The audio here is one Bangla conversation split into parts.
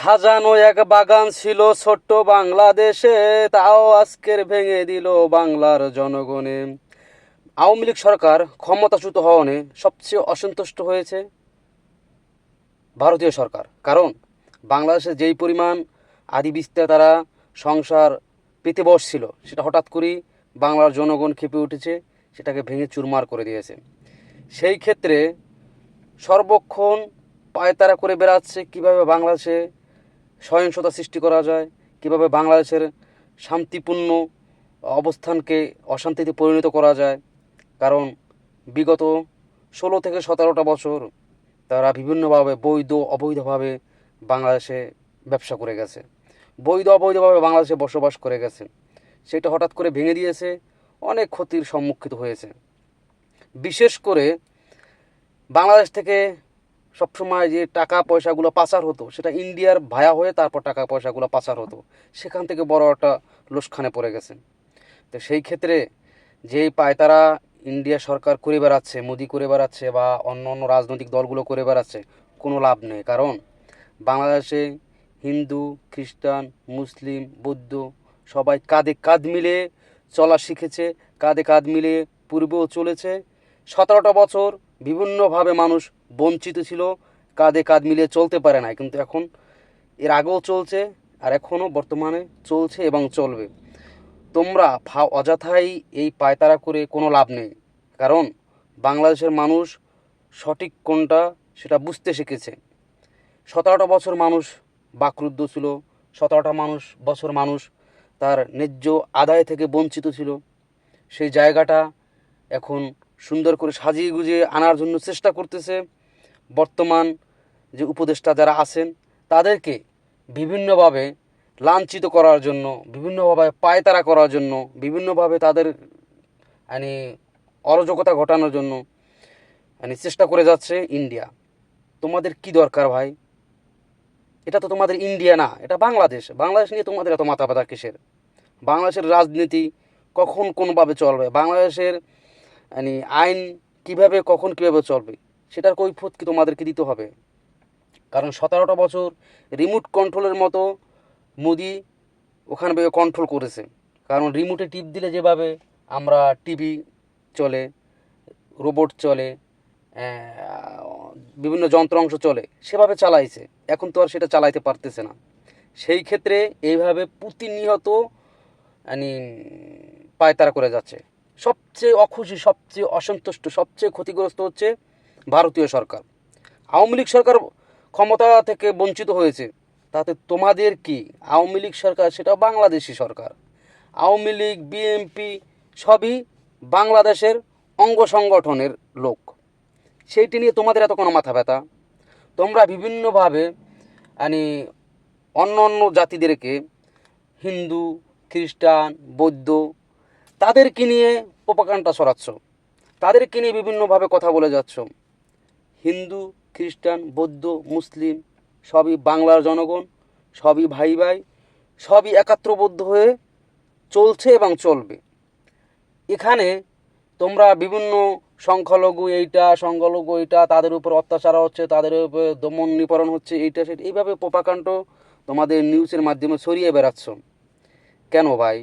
সাজানো এক বাগান ছিল ছোট্ট বাংলাদেশে, তাও আজকের ভেঙে দিল বাংলার জনগণে। আওয়ামী লীগ সরকার ক্ষমতাচ্যুত হওয়ানে সবচেয়ে অসন্তুষ্ট হয়েছে ভারতীয় সরকার। কারণ বাংলাদেশে যেই পরিমাণ আদি বিস্তার তারা সংসার পেতে বসছিল, সেটা হঠাৎ করেই বাংলার জনগণ খেপে উঠেছে, সেটাকে ভেঙে চুরমার করে দিয়েছে। সেই ক্ষেত্রে সর্বক্ষণ পায়তারা করে বেড়াচ্ছে, কীভাবে বাংলাদেশে সহিংসতা সৃষ্টি করা যায়, কীভাবে বাংলাদেশের শান্তিপূর্ণ অবস্থানকে অশান্তিতে পরিণত করা যায়। কারণ বিগত ষোলো থেকে সতেরোটা বছর তারা বিভিন্নভাবে বৈধ, অবৈধভাবে বাংলাদেশে ব্যবসা করে গেছে। বৈধ, অবৈধভাবে বাংলাদেশে বসবাস করে গেছে। সেটা হঠাৎ করে ভেঙে দিয়েছে, অনেক ক্ষতির সম্মুখীন হয়েছে। বিশেষ করে বাংলাদেশ থেকে সবসময় যে টাকা পয়সাগুলো পাচার হতো, সেটা ইন্ডিয়ার ভায়া হয়ে তারপর টাকা পয়সাগুলো পাচার হতো, সেখান থেকে বড় একটা লোসখানে পড়ে গেছে তো সেই ক্ষেত্রে যেই পায়তারা ইন্ডিয়া সরকার করে বেড়াচ্ছে, মোদি করে বেড়াচ্ছে বা অন্য অন্য রাজনৈতিক দলগুলো করে বেড়াচ্ছে, কোনো লাভ নেই। কারণ বাংলাদেশে হিন্দু, খ্রিস্টান, মুসলিম, বৌদ্ধ সবাই কাঁধে কাঁধ মিলে চলা শিখেছে, কাঁধে কাঁধ মিলে পূর্বেও চলেছে। সতেরোটা বছর বিভিন্নভাবে মানুষ বঞ্চিত ছিল, কাঁধে কাঁধ মিলিয়ে চলতে পারে না কিন্তু এখন এর আগেও চলছে আর এখনও বর্তমানে চলছে এবং চলবে। তোমরা ফা অযথাই এই পায়তারা করে কোনো লাভ নেই। কারণ বাংলাদেশের মানুষ সঠিক কোনটা সেটা বুঝতে শিখেছে। সতেরোটা বছর মানুষ বাকরুদ্ধ ছিল, সতেরোটা মানুষ বছর মানুষ তার ন্যায্য আদায় থেকে বঞ্চিত ছিল। সেই জায়গাটা এখন সুন্দর করে সাজিয়ে গুজিয়ে আনার জন্য চেষ্টা করতেছে। বর্তমান যে উপদেষ্টা যারা আছেন, তাদেরকে বিভিন্নভাবে লাঞ্ছিত করার জন্য, বিভিন্নভাবে পায়তারা করার জন্য, বিভিন্নভাবে তাদের মানে অরাজকতা ঘটানোর জন্য মানে চেষ্টা করে যাচ্ছে ইন্ডিয়া। তোমাদের কি দরকার ভাই? এটা তো তোমাদের ইন্ডিয়া না, এটা বাংলাদেশ। বাংলাদেশ নিয়ে তোমাদের এত মাথা ব্যথা কিসের? বাংলাদেশের রাজনীতি কখন কোনভাবে চলবে? বাংলাদেশের মানে আইন কীভাবে, কখন কীভাবে চলবে? সেটার কৈফত কি তোমাদেরকে দিতে হবে? কারণ সতেরোটা বছর রিমোট কন্ট্রোলের মতো মোদি ওখানে কন্ট্রোল করেছে। কারণ রিমোটে টিপ দিলে যেভাবে আমরা টিভি চলে রোবট চলে বিভিন্ন যন্ত্রাংশ চলে, সেভাবে চালাইছে। এখন তো আর সেটা চালাইতে পারতেছে না। সেই ক্ষেত্রে এইভাবে প্রতিনিয়ত মানে পায়তারা করে যাচ্ছে। সবচেয়ে অখুশি, সবচেয়ে অসন্তুষ্ট, সবচেয়ে ক্ষতিগ্রস্ত হচ্ছে ভারতীয় সরকার। আওয়ামী লীগ সরকার ক্ষমতা থেকে বঞ্চিত হয়েছে, তাতে তোমাদের কি আওয়ামী লীগ সরকার সেটা বাংলাদেশি সরকার। আওয়ামী লীগ, বিএনপি সবই বাংলাদেশের অঙ্গ সংগঠনের লোক। সেইটি নিয়ে তোমাদের এত কোনো মাথা ব্যথা? তোমরা বিভিন্নভাবে মানে অন্য অন্য জাতিদেরকে, হিন্দু, খ্রিস্টান, বৌদ্ধ, তাদেরকে নিয়ে প্রোপাকাণ্ডা সরাচ্ছ তাদেরকে নিয়ে বিভিন্নভাবে কথা বলে যাচ্ছ। হিন্দু, খ্রিস্টান, বৌদ্ধ, মুসলিম, সবই বাংলার জনগণ, সবই ভাই ভাই, সবই একাত্রবদ্ধ হয়ে চলছে এবং চলবে। এখানে তোমরা বিভিন্ন সংখ্যালঘু এইটা সংখ্যালঘু এইটা তাদের উপর অত্যাচার হচ্ছে, তাদের উপর দমন নিপরণ হচ্ছে, এইটা, সেটা, এইভাবে পোপাকাণ্ড তোমাদের নিউজের মাধ্যমে ছড়িয়ে বেড়াচ্ছ। কেন ভাই?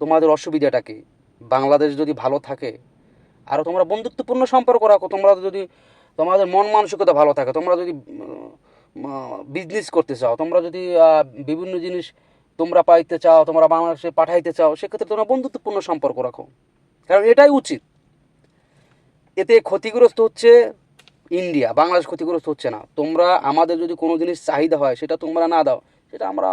তোমাদের অসুবিধাটা কি? বাংলাদেশ যদি ভালো থাকে, আর তোমরা বন্ধুত্বপূর্ণ সম্পর্ক রাখো, তোমরা যদি তোমাদের মন মানসিকতা ভালো থাকে তোমরা যদি বিজনেস করতে চাও, তোমরা যদি বিভিন্ন জিনিস তোমরা পাইতে চাও, তোমরা বাংলাদেশে পাঠাইতে চাও, সেক্ষেত্রে তোমরা বন্ধুত্বপূর্ণ সম্পর্ক রাখো কারণ এটাই উচিত এতে ক্ষতিগ্রস্ত হচ্ছে ইন্ডিয়া, বাংলাদেশ ক্ষতিগ্রস্ত হচ্ছে না তোমরা, আমাদের যদি কোনো জিনিস চাহিদা হয়, সেটা তোমরা না দাও, সেটা আমরা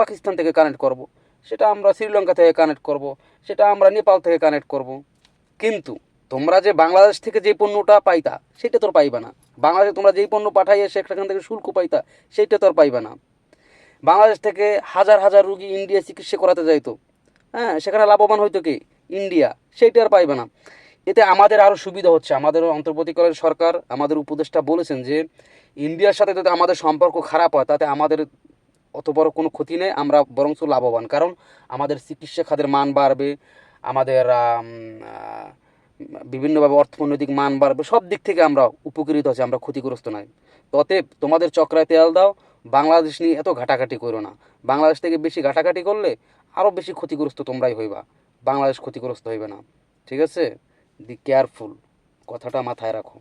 পাকিস্তান থেকে কানেক্ট করব। সেটা আমরা শ্রীলঙ্কা থেকে কানেক্ট করব। সেটা আমরা নেপাল থেকে কানেক্ট করব। কিন্তু তোমরা যে বাংলাদেশ থেকে যে পণ্যটা পাইতা, সেটা তোর পাইবা না। বাংলাদেশে তোমরা যেই পণ্য পাঠাইয়ে সেখান থেকে শুল্ক পাইতা সেইটা তোর পাইবা না। বাংলাদেশ থেকে হাজার হাজার রুগী ইন্ডিয়া চিকিৎসা করাতে যাইতো। হ্যাঁ সেখানে লাভবান হইতো কি? ইন্ডিয়া, সেইটা আর পাইবে না। এতে আমাদের আরও সুবিধা হচ্ছে। আমাদের অন্তর্বর্তীকালের সরকার, আমাদের উপদেষ্টা বলেছেন যে, ইন্ডিয়ার সাথে যদি আমাদের সম্পর্ক খারাপ হয়, তাতে আমাদের অত বড় কোনো ক্ষতি নেই, আমরা বরঞ্চ লাভবান। কারণ আমাদের চিকিৎসা খাতের মান বাড়বে, আমাদের বিভিন্নভাবে অর্থনৈতিক মান বাড়বে, সব দিক থেকে আমরা উপকৃত আছি আমরা ক্ষতিগ্রস্ত নাই অতএব তোমাদের চক্রায় তেল দাও, বাংলাদেশ নিয়ে এত ঘাটাঘাটি করো না। বাংলাদেশ থেকে বেশি ঘাটাঘাটি করলে আরও বেশি ক্ষতিগ্রস্ত তোমরাই হইবা। বাংলাদেশ ক্ষতিগ্রস্ত হইবে না। ঠিক আছে? দি কেয়ারফুল কথাটা মাথায় রাখো।